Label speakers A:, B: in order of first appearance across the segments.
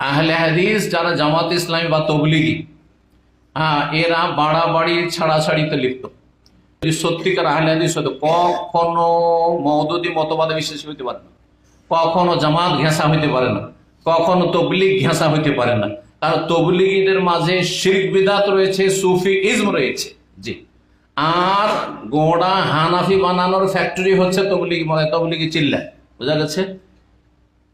A: আহলে হাদিস যারা জামাত ইসলামী বা তবলিগি হ্যাঁ এরা বাড়াবাড়ি, ছাড়াছাড়িতে লিপ্ত। সত্যিকার আহলে হাদিস হতো, কখনো মৌদুদি মতবাদে বিশ্বাসী হইতে পারে না। কখনো জামাত ঘেঁষা হইতে পারে না। কখনো তবলিগ ঘেঁষা হইতে পারে না। কারণ তবলিগীদের মাঝে শিরক বিদাত রয়েছে, সুফি ইজম রয়েছে। জি। আর গোড়া হানাফি বানানোর ফ্যাক্টরি হচ্ছে তবলিগি তবলিগি চিল্লা বোঝা গেছে?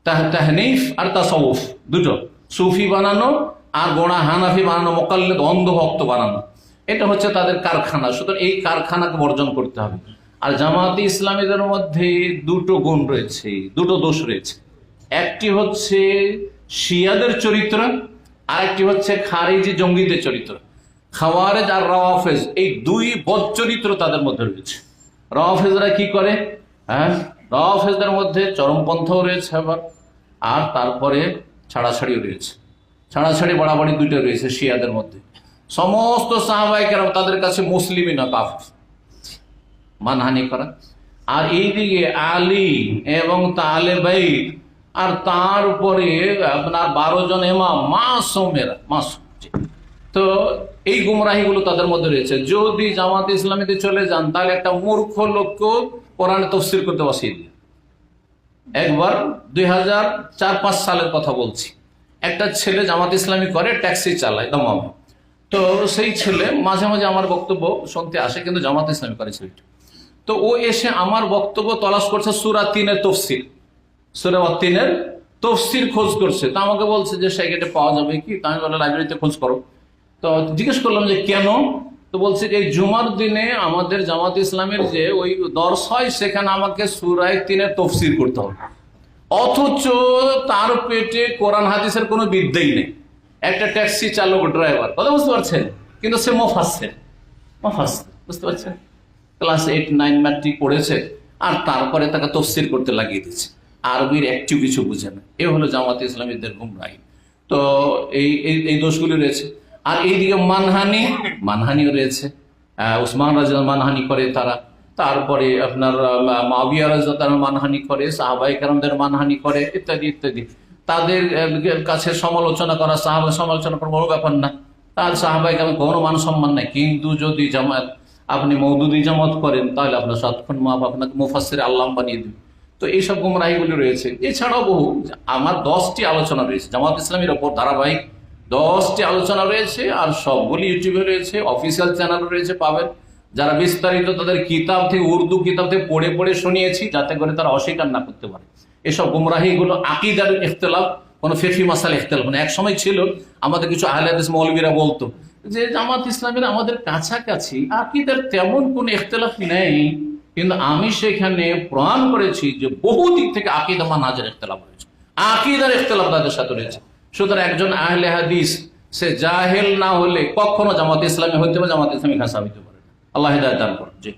A: তাহনিফ আর তাসউফ দুটো। সুফি বানানো আর গোড়া হানাফি বানানো, মোকাল্লেদ অন্ধভক্ত বানানো। এটা হচ্ছে তাদের কারখানা। সুতরাং এই কারখানাকে বর্জন করতে হবে। আর জামাতি ইসলামীদের মধ্যে দুটো গুণ রয়েছে, দুটো দোষ রয়েছে। একটি হচ্ছে শিয়াদের চরিত্র আর একটি হচ্ছে খারিজি জঙ্গিদের চরিত্র। খাওয়ারেজ আর রাওয়াফেজ, এই দুই বদ চরিত্র তাদের মধ্যে রয়েছে। রাওয়াফেজরা কি করে? হ্যাঁ? রাওয়াফেজদের মধ্যে চরমপন্থাও রয়েছে আবার। আর তারপরে ছাড়াছাড়িও রয়েছে। ছাড়াছাড়ি বাড়াবাড়ি দুইটা রয়েছে শিয়াদের মধ্যে। সমস্ত সাহাবাহিকেরা তাদের কাছে মুসলিমই না, কাফির। মানহানি করা। আর এইদিকে আলী এবং তালে বাইত আর তার উপরে আপনার বারো জন এমা মাসুমেরা মাসুম। তো এই গুমরাহিগুলো তাদের মধ্যে রয়েছে। যদি জামাত ইসলামীতে চলে যান, তাহলে একটা মূর্খ লোককে কোরআনে তফসির করতে বসিয়ে দিয়ে একবার দুই হাজার চার পাঁচ সালের কথা বলছি। একটা ছেলে জামাত ইসলামী করে, ট্যাক্সি চালায় দমাম তো সেই ছেলে মাঝে মাঝে আমার বক্তব্য শুনতে আসে, কিন্তু জামাত ইসলামী করে ছেলেটা। তো ও এসে আমার বক্তব্য তলাশ করছে সুরা তিনের তফসির সুরা তিনের তফসির খোঁজ করছে। তা আমাকে বলছে যে সেখানে পাওয়া যাবে কি? আমি বলে লাইব্রেরিতে খোঁজ করো। তো জিজ্ঞেস করলাম যে, কেন? তো বলছে যে জুমার দিনে আমাদের জামাত ইসলামের যে ওই দর্শ হয়, সেখানে আমাকে সুরায় তিনের তফসির করতে হবে। অথচ তার পেটে কোরআন হাদিসের কোনো বিদ্যাই নেই। একটা ট্যাক্সি চালক, ড্রাইভার, কথা বুঝতে পারছেন? কিন্তু সে মফাসের মফাসের বুঝতে পারছেন? ক্লাস এইট, নাইন ম্যাট্রিক পড়েছে আর তারপরে তাকে তফসির করতে লাগিয়ে দিচ্ছে আরবির একটু কিছু বুঝে না। এ হলো জামাত ইসলামীদের গুমরাহি তো এই এই দোষগুলি রয়েছে। আর এইদিকে মানহানি, মানহানিও রয়েছে। উসমান রাজা মানহানি করে তারা। তারপরে আপনার মাবিয়া রাজা তারা মানহানি করে সাহাবাই কারামদের মানহানি করে, ইত্যাদি ইত্যাদি। তাদের কাছে সমালোচনা করা, সাহাবা সমালোচনা করা বড় ব্যাপার না। তার সাহাবাই কারাম কোনো মান সম্মান নাই। কিন্তু যদি জামাত আপনি মৌদুদি জামাত করেন, তাহলে আপনার সৎক্ষণ মাপ আপনাকে মুফাসের আল্লাহ বানিয়ে দেবে। তো এইসব গুমরাহিগুলি রয়েছে। এছাড়াও বহু, আমার দশটি আলোচনা রয়েছে। জামাত ইসলামের ওপর ধারাবাহিক দশটি আলোচনা রয়েছে, আর সবগুলি ইউটিউবে রয়েছে, অফিসিয়াল চ্যানেল রয়েছে, পাবেন। যারা বিস্তারিত তাদের কিতাব থেকে, উর্দু কিতাব থেকে পড়ে পড়ে শুনিয়েছি, যাতে করে তারা অস্বীকার না করতে পারে। এসব গুমরাহিগুলো আকিদার ইখতলাফ, কোনো ফেফি মাসাল ইখতলাফ মানে এক সময় ছিল, আমাদের কিছু আহলাদিস মৌলবীরা বলতো যে, জামাত ইসলামের আমাদের কাছাকাছি আকিদার তেমন কোনো ইখতলাফ নেই, কিন্তু আমি সেখানে প্রমাণ করেছি যে বহু দিক থেকে আকিদা মানাজের ইখতলাফ রয়েছে। আকিদার ইখতলাফ তাদের সাথে রয়েছে। সুতরাং একজন আহলে হাদিস, সে জাহেল না হলে কখনো জামাত ইসলামী হইতে পারে জামাত ইসলামী খাসা হইতে পারে আল্লাহ দান করুন। জি।